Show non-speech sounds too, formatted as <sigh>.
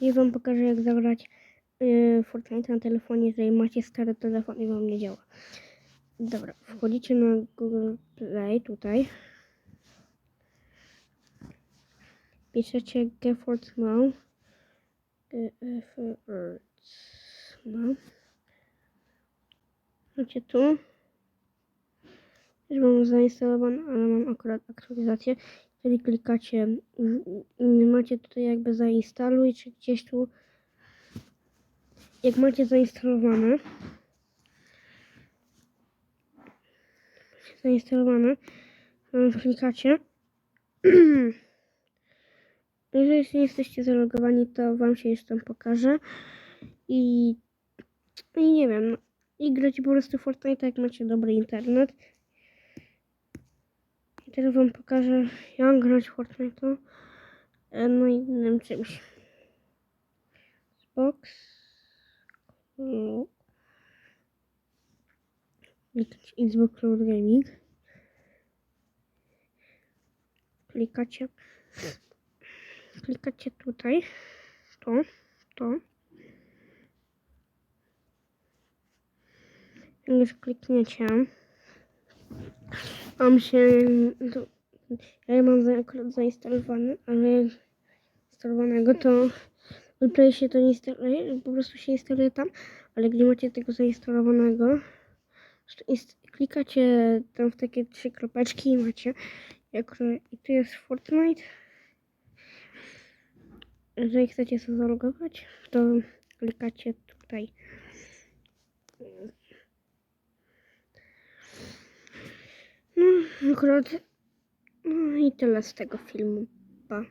I wam pokażę jak zagrać yy, Fortnite na telefonie, jeżeli macie stary telefon i wam nie działa. Dobra, wchodzicie na Google Play tutaj. Piszecie Gefort Now. Gefort Now. Macie tu. Już mam zainstalowane, ale mam akurat aktualizację. Jeżeli klikacie, macie tutaj jakby zainstaluj, czy gdzieś tu, jak macie zainstalowane, zainstalowane, mm, klikacie. <clears throat> Jeżeli nie jesteście zalogowani, to wam się już tam pokaże. I, i nie wiem, no, i gracie po prostu Fortnite, jak macie dobry internet. Teraz wam pokażę, jak grać w Fortnite. e, No i innym czymś. Xbox. No. Klikać Xbox Cloud Gaming. Klikacie. Klikacie tutaj. To. To. Jak już klikniecie. Mam się. Ja mam akurat zainstalowany, ale instalowanego to Play się to nie instaluje, po prostu się instaluje tam, ale gdy macie tego zainstalowanego, klikacie tam w takie trzy kropeczki i macie jak, i tu jest Fortnite. Jeżeli chcecie sobie zalogować, to klikacie tutaj. No, akurat. No i tyle z tego filmu. Pa.